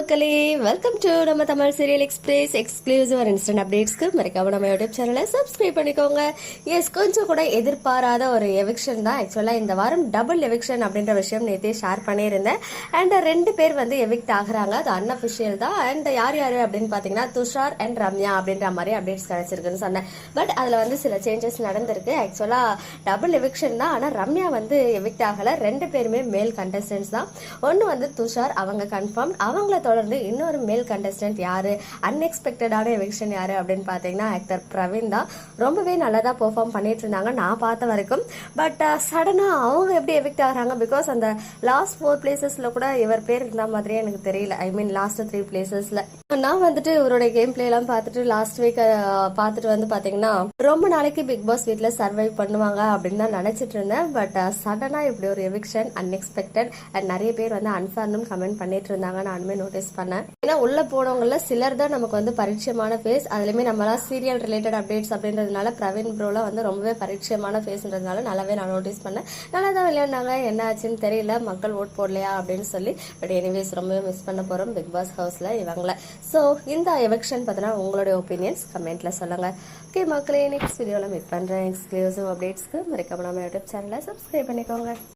மக்களே welcome to நம்ம Tamil serial express exclusive instant அப்டேட்ஸ்க்கு மறக்காம நம்ம யூடியூப் சேனலை சப்ஸ்கிரைப் பண்ணிக்கோங்க. எஸ் கொஞ்சம் கூட எதிர்பாராத ஒரு எவிக்ஷன் தான். ஆக்சுவலாக இந்த வாரம் டபுள் எவிக்ஷன் அப்படின்ற விஷயம் நேற்றே ஷேர் பண்ணியிருந்தேன். அண்ட் ரெண்டு பேர் வந்து எவிக்ட் ஆகுறாங்க. அது அன்அஃபிஷியல் தான். அண்ட் யார் யார் அப்படின்னு பார்த்தீங்கன்னா துஷார் அண்ட் ரம்யா அப்படின்ற மாதிரி அப்டேட்ஸ் கிடைச்சிருக்குன்னு சொன்னேன். பட் அதில் வந்து சில சேஞ்சஸ் நடந்திருக்கு. ஆக்சுவலாக டபுள் எவிக்ஷன் தான். ஆனால் ரம்யா வந்து எவிக்ட் ஆகலை. ரெண்டு பேருமே மேல் கண்டஸ்டன்ஸ் தான். ஒன்று வந்து துஷார் அவங்க கன்ஃபார்ம் அவங்கள தொடர்ந்து இன்னொரு மேல் கண்டஸ்டன்ட் யாரு? அன்எக்ஸ்பெக்டடான எவிக்ஷன் யாரு அப்படின்னு பார்த்தீங்கன்னா ஆக்டர் பிரவீன் தான். ரொம்பவே நல்லா தான் பெர்ஃபார்ம் பண்ணிட்டு இருந்தாங்க நான் பார்த்த வரைக்கும். பட் சடனாக அவங்க எப்படி எவிக்ட் ஆகுறாங்க? பிகாஸ் அந்த லாஸ்ட் ஃபோர் பிளேசஸில் கூட இவர் பேர் இருந்த மாதிரியே எனக்கு தெரியல. ஐ மீன் லாஸ்ட் த்ரீ பிளேசஸில் நான் வந்துட்டு இவருடைய கேம் பிளேலாம் பார்த்துட்டு லாஸ்ட் வீக் பார்த்துட்டு வந்து பார்த்தீங்கன்னா ரொம்ப நாளைக்கு பிக் பாஸ் வீட்டில் சர்வைவ் பண்ணுவாங்க அப்படின்னு தான் நினச்சிட்டு இருந்தேன். பட் சடனாக இப்படி ஒரு எவிக்ஷன் அன்எக்ஸ்பெக்டட் அண்ட் நிறைய பேர் வந்து அன்ஃபேர்னும் கமெண்ட் பண்ணிட்டு இருந்தாங்க நானுமே நோட்டீஸ் பண்ணேன். ஏன்னா உள்ள போனவங்கள சிலர் தான் நமக்கு வந்து பரிச்சயமான ஃபேஸ் அதுலயுமே நம்மளாம் சீரியல் ரிலேட்டட் அப்டேட்ஸ் அப்படின்றதுனால பிரவீன் ப்ரோலாம் வந்து ரொம்பவே பரிச்சயமான ஃபேஸ்ன்றதுனால நல்லாவே நான் நோட்டீஸ் பண்ணேன். நல்லா தான் விளையாண்டாங்க. என்ன ஆச்சுன்னு தெரியல. மக்கள் ஓட் போடலையா அப்படின்னு சொல்லி. பட் எனிவேஸ் ரொம்பவே மிஸ் பண்ண போறோம். பிக் பாஸ் ஹவுஸ்ல இவங்கள. ஸோ இந்த எவெக்ஷன் பார்த்தீங்கன்னா உங்களுடைய ஒப்பீனியன்ஸ் கமெண்ட்ல சொல்லுங்க. ஓகே மக்களே நெக்ஸ்ட் வீடியோவில் மீட் பண்ணுறேன் எக்ஸ்க்ளூசிவ் அப்டேட்ஸ்க்கு மறக்காம நம்ம யூடியூப் சேனலை சப்ஸ்கிரைப் பண்ணிக்கோங்க.